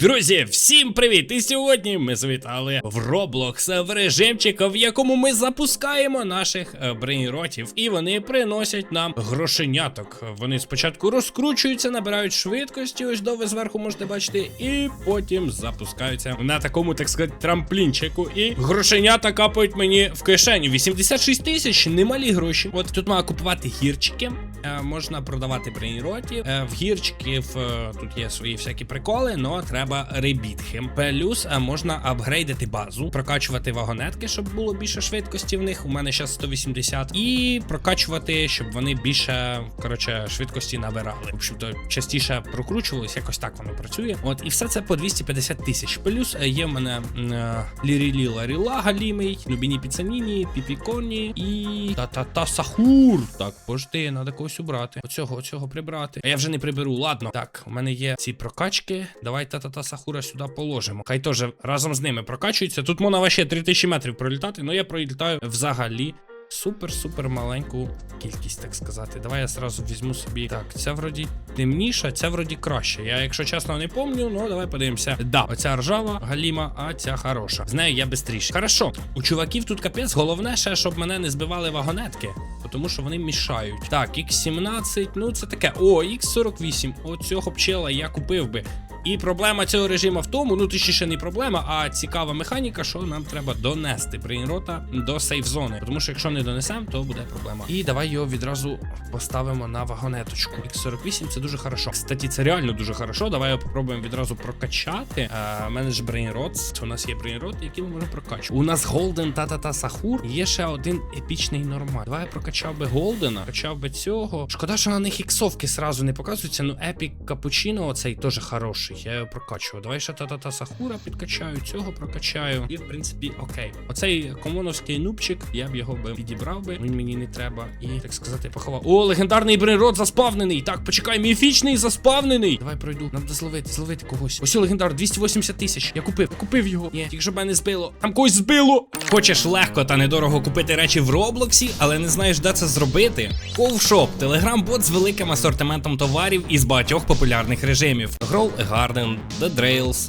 Друзі, всім привіт! І сьогодні ми завітали в Roblox в режимчик, в якому ми запускаємо наших е, брейнротів, і вони приносять нам грошеняток. Вони спочатку розкручуються, набирають швидкості, ось до ви зверху можете бачити, і потім запускаються на такому, так сказати, трамплінчику. І грошенята капають мені в кишеню. 86 тисяч, немалі гроші. От тут маю купувати гірчики, е, можна продавати брейнротів. Е, в гірчиків е, тут є свої всякі приколи, але треба ребітхи. Плюс е, можна апгрейдити базу, прокачувати вагонетки, щоб було більше швидкості в них. У мене зараз 180. І прокачувати, щоб вони більше коротше швидкості набирали. В общем-то, частіше прокручувались, якось так воно працює. От і все це по 250 тисяч. Плюс е, є в мене е, Лірілі Ларіла Галімий, Нубіні Піцаніні, Піпіконі і Та-та-та Сахур. Так, пожди, треба когось убрати. Оцього, оцього прибрати. А я вже не приберу. Ладно. Так, у мене є ці прокачки. Давай та-та-та Сахура сюди положимо. Хай теж разом з ними прокачується. Тут можна вообще 3000 метрів пролітати, але я пролітаю взагалі. Супер-супер маленьку кількість, так сказати. Давай я зразу візьму собі. Так, ця вроді темніша, ця вроді краще. Я, якщо чесно, не помню, ну давай подивимося. Да, оця ржава, галіма, а ця хороша. З нею я бистріше. Хорошо, у чуваків тут капець. Головне ще, щоб мене не збивали вагонетки, тому що вони мішають. Так, X17, ну це таке. О, X48. Оцього пчела я купив би. І проблема цього режиму в тому, ну точніше не проблема, а цікава механіка, що нам треба донести брейнрота до сейф-зони. Тому що якщо не донесемо, то буде проблема. І давай його відразу поставимо на вагонеточку. X48 це дуже хорошо. Кстати, це реально дуже хорошо. Давай його попробуємо відразу прокачати. У мене ж брейнрот. У нас є брейнрот, який ми можемо прокачувати. У нас Голден та-та-та Сахур. Є ще один епічний нормаль. Давай я прокачав би Голдена, прокачав би цього. Шкода, що на них іксовки сразу не показуються. Ну, епік капучино, оцей теж хороший. Я його прокачую. Давай ще та-та-та Сахура підкачаю, цього прокачаю. І в принципі, окей. Оцей комоновський нубчик, я б його би підібрав би. Він мені не треба. І так сказати, поховав. О, легендарний брейнрот заспавнений. Так, почекай, міфічний заспавнений. Давай пройду. Нам зловити, зловити когось. Ось легендар, 280 тисяч. Я купив, я купив його. Ні, тільки щоб мене збило. Там когось збило. Хочеш легко та недорого купити речі в Роблоксі, але не знаєш, де це зробити? Ковшоп телеграм-бот з великим асортиментом товарів із багатьох популярних режимів: Grow a Garden, The Drails,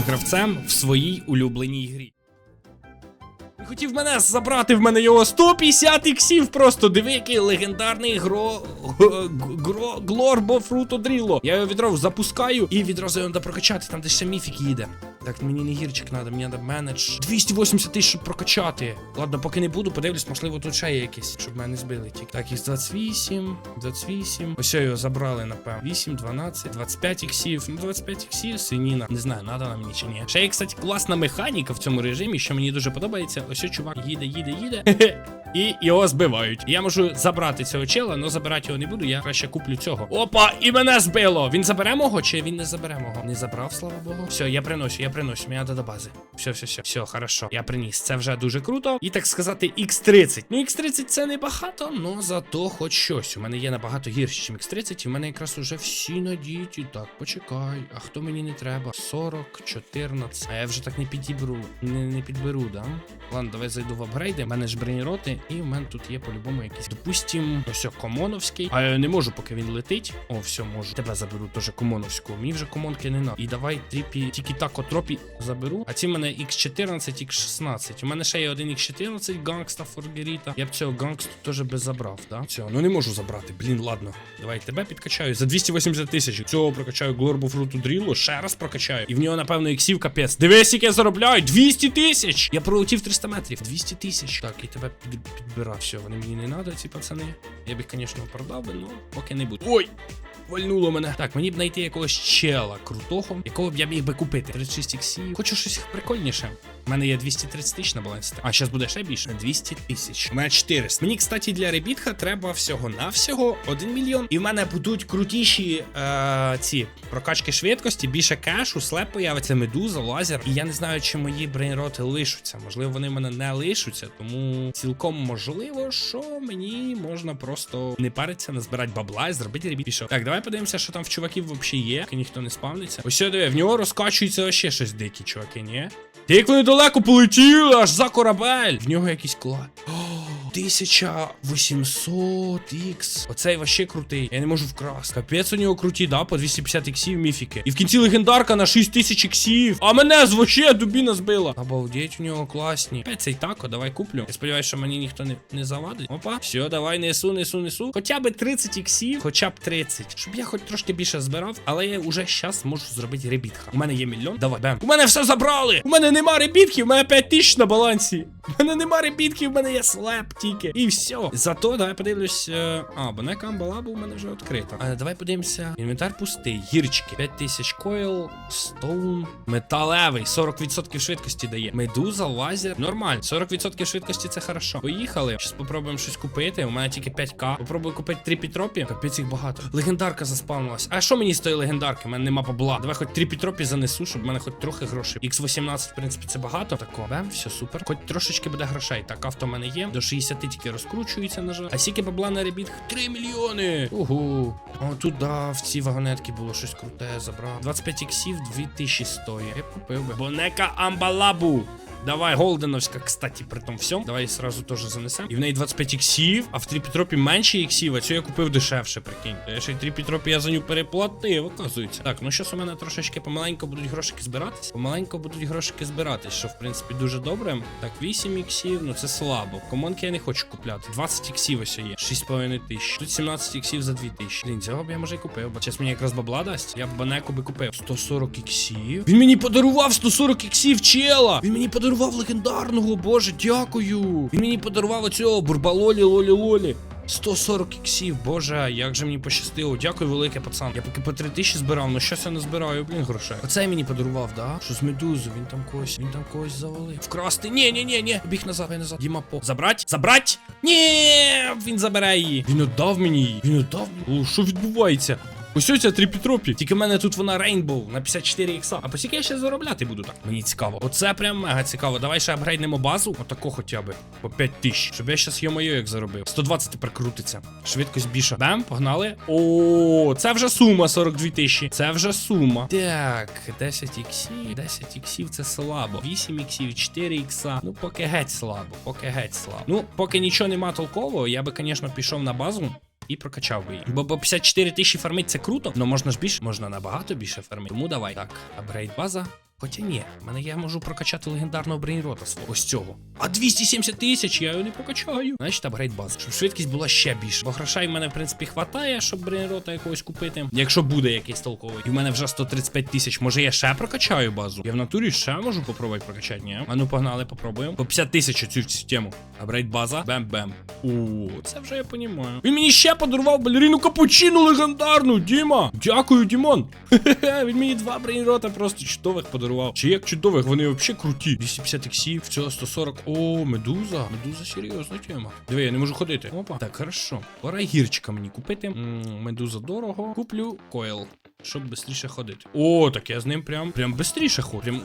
гравцем в своїй улюбленій грі. Хотів мене забрати в мене його 150 іксів просто. Диви, який легендарний гро. гро. Глорбо фрутодріло. Я його відразу запускаю і відразу його треба прокачати, там де ще міфік їде. Так, мені не гірчик треба, мені треба менедж. 280 тисяч, щоб прокачати. Ладно, поки не буду, подивлюсь, можливо, тут ще є якісь, щоб мене збили тільки. Так, із 28, 28. Ось його забрали, напевно. 8, 12, 25 іксів. Ну, 25 іксів, свиніна. Не знаю, надо нам мені чи ні. Ще є, кстати, класна механіка в цьому режимі, що мені дуже подобається. Ось цей чувак їде, їде, їде. І його збивають. Я можу забрати цього чела, але забирати його не буду. Я краще куплю цього. Опа, і мене збило. Він забере мого чи він не забере мого? Не забрав, слава Богу. Все, я приношу, я приношу. Мені треба до бази. Все, все, все. Все, хорошо. Я приніс. Це вже дуже круто. І так сказати, X30. Ну, X30 це не багато, но зато хоч щось. У мене є набагато гірше, ніж X30. І в мене якраз уже всі надіті. Так, почекай. А хто мені не треба? 40, 14. А я вже так не підібру. Не, не підберу, да? Ладно, давай зайду в апгрейди. У мене ж бронероти, і в мене тут є по-любому якийсь. Допустим, ось комоновський. А я не можу, поки він летить. О, все, можу. Тебе заберу теж комоновську. Мені вже комонки не надо. І давай тріпі, тільки так отропі заберу. А ці в мене X14, X16. У мене ще є один X14 гангста Форгеріта. Я б цього гангсту теж би забрав, да? Цього, ну не можу забрати. Блін, ладно. Давай тебе підкачаю. За 280 тисяч. Цього прокачаю Глорбу Фруту Дрілу. Ще раз прокачаю. І в нього, напевно, іксів капець. Дивись, яке я заробляю. 200 тисяч. Я пролетів 300 метрів. 200 тисяч. Так, і тебе під, підбирав. Все, вони мені не треба, ці пацани. Я б їх, звісно, продав би, ну поки не буду. Ой! Вальнуло мене. Так, мені б знайти якогось чела крутого, якого б я міг би купити. 36 іксів. Хочу щось прикольніше. У мене є 230 тисяч на балансі. А зараз буде ще більше. 200 тисяч. У мене 400. Мені, кстати, для ребітха треба всього навсього 1 мільйон. І в мене будуть крутіші е, ці прокачки швидкості, більше кешу, слеп появиться, медуза, лазер. І я не знаю, чи мої брейнроти лишуться. Можливо, вони в мене не лишуться, тому цілком можливо, що мені можна просто не паритися, назбирати бабла і зробити ребіт. Так, давай подивимося, що там в чуваків взагалі є, і ніхто не спавниться. Ось диви, в нього розкачується ще щось дикі, чуваки, ні? Ти як вони далеко полетіли, аж за корабель. В нього якийсь клад. О, 1800 ікс. Оцей вообще крутий. Я не можу вкрасти. Капець у нього круті, да, по 250 іксів міфіки. І в кінці легендарка на 6000 іксів. А мене з вообще дубіна збила. Обалдеть, у нього класні. Опять цей тако, давай куплю. Я сподіваюся, що мені ніхто не, не завадить. Опа. Все, давай, несу, несу, несу. Хоча б 30 іксів, хоча б 30. Щоб я хоч трошки більше збирав, але я вже щас можу зробити ребітха. У мене є мільйон. Давай, бем. У мене все забрали. У мене нема ребітків, у мене 5 тисяч на балансі. У мене нема ребітків, у мене є слеп тільки. І все. Зато давай подивлюсь. е, А, бо не камбалаба у мене вже відкрита. А давай подивимося. Інвентар пустий. Гірчики. 5000 койл, стоун, металевий. 40% швидкості дає. Медуза, лазер. Нормально. 40% швидкості це хорошо. Поїхали. Щас попробуємо щось купити. У мене тільки 5к. Попробую купити 3 пітропі. Капець їх багато. Легендарка заспавнилась. А що мені з тої легендарки? У мене нема бабла. Давай хоч 3 пітропі занесу, щоб в мене хоч трохи грошей. X18, в принципі, це багато. Тако. Все супер. Хоч трошечки буде грошей. Так, авто в мене є. До 60 тільки розкручується, на жаль. А скільки бабла на ребіт? 3 мільйони. Угу. О, тут да, в цій вагонетці було щось круте, забрав. 25 іксів, 2000. Я купив би. Бонека Амбалабу. Давай, Голденовська, кстати, при тому всьому. Давай сразу теж занесемо. І в неї 25 іксів, а в 3 Петропі менше іксів, а цю я купив дешевше, прикинь. Я ще й 3 Петропі я за ню переплатив, оказується. Так, ну щось у мене трошечки помаленько будуть грошики збиратись. Помаленько будуть грошики збиратись, що в принципі дуже добре. Так, 8 іксів, ну це слабо. Комонки я не хочу купляти. 20 іксів ось є. 6,5 тисяч. Тут 17 іксів за 2 тисячі. Блін, цього б я може і купив. Бо зараз мені якраз бабла дасть. Я б банеку би купив. 140 іксів. Він мені подарував 140 іксів, чела. Він мені подарував легендарного, боже, дякую. Він мені подарував оцього бурбалолі лолі лолі. 140 іксів, боже, як же мені пощастило. Дякую, велике пацан. Я поки по 3 тисячі збирав, ну щось я не збираю, блін, грошей. Оцей мені подарував, да? Що з медузу, він там когось, він там когось завалив. Вкрасти. Ні, ні, ні, ні. Біг назад, я назад. Діма по. Забрать? Забрать? Ні, він забере її. Він віддав мені її. Він віддав мені. О, що відбувається? Ось ось ця тріпітропі. Тільки в мене тут вона Рейнбоу на 54 ікса. А по скільки я ще заробляти буду так? Мені цікаво. Оце прям мега цікаво. Давай ще апгрейднемо базу. Отако хоча б. По 5 тисяч. Щоб я щас йо-моє як заробив. 120 тепер крутиться. Швидкость більша. Бем, погнали. О, це вже сума 42 тисячі. Це вже сума. Так, 10 іксів. 10 іксів це слабо. 8 іксів, 4 ікса. Ну, поки геть слабо. Поки геть слабо. Ну, поки нічого нема толкового, я би, звісно, пішов на базу. І прокачав би її. Бо, бо 54 тисячі фармить це круто, але можна ж більше, можна набагато більше фармити. Тому давай. Так, апгрейд база. Хоча ні, мене я можу прокачати легендарного брейнрота. Ось цього. А 270 тисяч я його не прокачаю. Значить, апгрейд база. Щоб швидкість була ще більше. Бо грошей в мене, в принципі, хватає, щоб брейнрота якогось купити. Якщо буде якийсь толковий. І в мене вже 135 тисяч. Може я ще прокачаю базу? Я в натурі ще можу попробувати прокачати, ні? А ну погнали, попробуємо. По 50 тисяч цю, цю тему. Апгрейд база. Бем-бем. О, це вже я понімаю. Він мені ще подарував балерину капучину легендарну, Діма. Дякую, Дімон. Хе-хе, він мені два брейнрота просто чудових подарував. Чи як чудових, вони взагалі круті. 250 іксів, всього 140. О, медуза. Медуза серйозна тема. Диви, я не можу ходити. Опа. Так, хорошо. Пора гірчика мені купити. М, медуза дорого. Куплю койл. Щоб швидше ходити. О, так я з ним прям прям швидше ходжу. Прям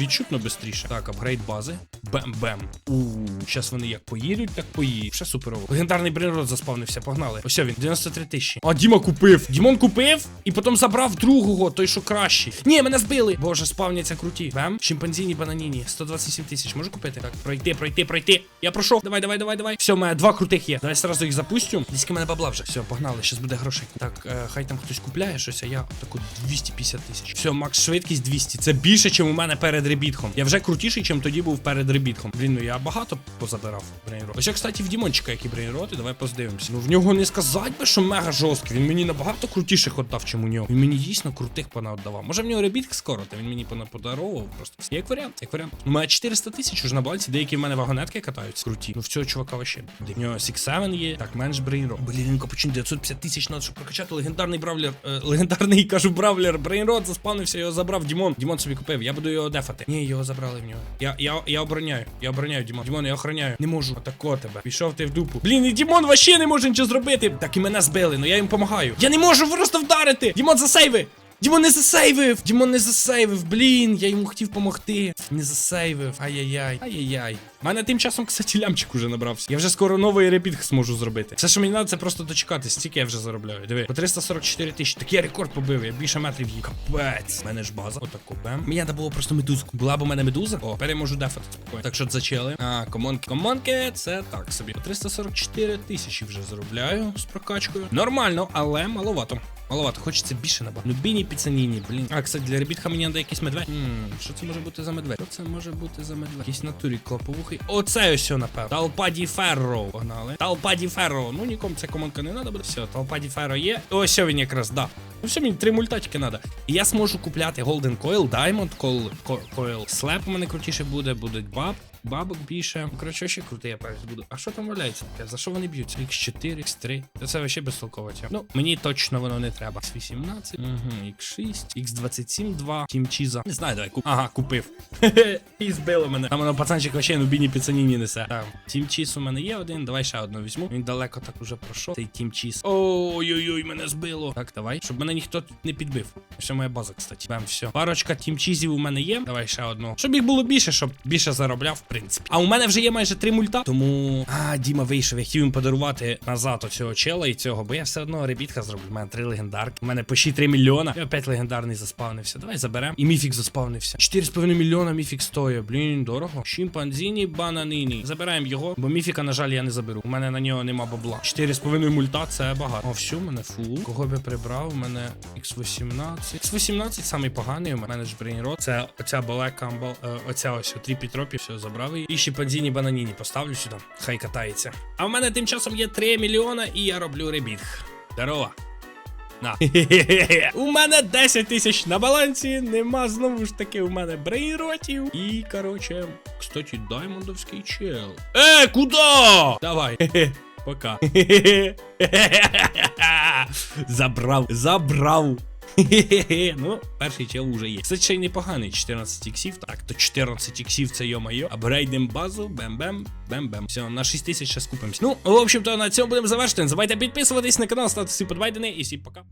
відчутно швидше. Так, апгрейд бази. Бем-бем. У, зараз вони як поїдуть, так поїдуть. Ще суперово. Легендарний брейнрот заспавнився, погнали. Ось він, 93 тисячі. А, Діма купив. Дімон купив і потім забрав другого, той, що кращий. Ні, мене збили. Боже, спавняться круті. Бем. Чимпанзіні, бананіні. 127 тисяч. Можу купити? Так, пройти, пройти, пройти. Я пройшов. Давай, давай, давай, давай. Все, у мене два крутих є. Давай сразу їх запустю. Десь мене бабла вже. Все, погнали. Щас буде грошей. Так, е, хай там хтось купляє щось, а я таку 250 тисяч. Все, макс швидкість 200. Це більше, ніж у мене перед ребітком. Я вже крутіший, ніж тоді був перед ребітком. Блін, ну я багато позабирав брейнрот. Ось, я, кстати, в Дімончика, які брейнроти, давай поздивимося. Ну в нього не сказати би, що мега жорсткий. Він мені набагато крутіших віддав, чим у нього. Він мені дійсно крутих понадавав. Може в нього ребітк скоро, та він мені понаподаровував просто. Як варіант, як варіант. У мене 400 тисяч уже на балансі, деякі в мене вагонетки катаються. Круті. Ну в цього чувака вообще. У нього 6-7 є, так менш брейнрот. Блін, капучин 950 тисяч надо, щоб прокачати легендарний бравлер. Е, легендарний кажу бравлер. Брейнрот заспавнився, його забрав Дімон. Дімон собі купив. Я буду його дефати. Ні, його забрали в нього. Я, я, я обороняю. Я обороняю, Дімон. Дімон, я охороняю. Не можу. Отако тебе. Пішов ти в дупу. Блін, і Дімон вообще не може нічого зробити. Так і мене збили, ну я їм допомагаю. Я не можу просто вдарити. Дімон засейви. Дімон не засейвив! Дімон не засейвив, блін, я йому хотів помогти. Не засейвив. Ай-яй-яй. Ай-яй-яй. Мене тим часом, кстати, лямчик уже набрався. Я вже скоро новий репіт зможу зробити. Все, що мені треба, це просто дочекатись. Стільки я вже заробляю. Диви, по 344 тисячі. Так я рекорд побив, я більше метрів їх. Капець. У мене ж база. Отаку бем. Мені треба було просто медузку. Була б у мене медуза. О, тепер я можу дефати спокійно. Так що зачели. А, комонки. Комонки, це так собі. По 344 тисячі вже заробляю з прокачкою. Нормально, але маловато. Маловато, хочеться більше набагато. Ну біні піцаніні, блін. А, кстати, для ребітха мені треба якийсь медведь. Ммм, що це може бути за медведь? Що це може бути за медведь? Якийсь натурі клоповухий. Оце ось, напевно. Талпаді Ферро. Погнали. Талпаді Ферро. Ну нікому ця командка не треба буде. Все, Талпаді Ферро є. Ось він якраз, да. Ну все, мені три мультатики треба. І я зможу купляти Golden Coil, Diamond Coil, Co- Coil. Slap у мене крутіше буде, будуть баб. Бабок більше. Коротше, ще крутий я перець буду. А що там валяється? За що вони б'ються? X4, X3. Та це вообще безтолково. тя. Ну, мені точно воно не треба. X18, угу, X6, X27, 2, Тімчіза. Не знаю, давай куп. Ага, купив. І збило мене. Там воно пацанчик вообще ну біні піцаніні несе. Так, Тімчіз у мене є один. Давай ще одну візьму. Він далеко так уже пройшов. Цей Тімчіз. Ой-ой-ой, мене збило. Так, давай. Щоб мене ніхто тут не підбив. Ось моя база, кстати. Бам, все. Парочка тімчізів у мене є. Давай ще одну. Щоб їх було більше, щоб більше заробляв, принципі. А у мене вже є майже три мульта. Тому. А, Діма вийшов. Я хотів їм подарувати назад оцього чела і цього, бо я все одно ребітка зроблю. У мене три легендарки. У мене почти 3 мільйона. І опять легендарний заспавнився. Давай заберемо. І міфік заспавнився. 4,5 мільйона міфік стоїть. Блін, дорого. Шимпанзіні бананіні. Забираємо його, бо міфіка, на жаль, я не заберу. У мене на нього нема бабла. 4,5 мульта це багато. О, все, у мене фул. Кого б я прибрав? У мене X18. X18 самий поганий. У мене ж брейнрот. Це оця балека, оця ось трі пітропі. Все, забрав її. І шимпанзіні бананіні поставлю сюди. Хай катається. А в мене тим часом є 3 мільйона і я роблю ребітх. Здорово. На. у мене 10 тисяч на балансі, нема знову ж таки у мене брейнротів. І, короче, кстати, даймондовський чел. Е, куди? Давай. Пока. забрав, забрав. ну, перший чел уже є. Це ще й непоганий 14 іксів. Так, то 14 іксів це йо-майо. Апгрейдим базу, бем-бем, бем-бем. Все, на 6 тисяч ще скупимось. Ну, в общем-то, на цьому будемо завершити. Не забувайте підписуватись на канал, ставити всі подбайдени і всім пока.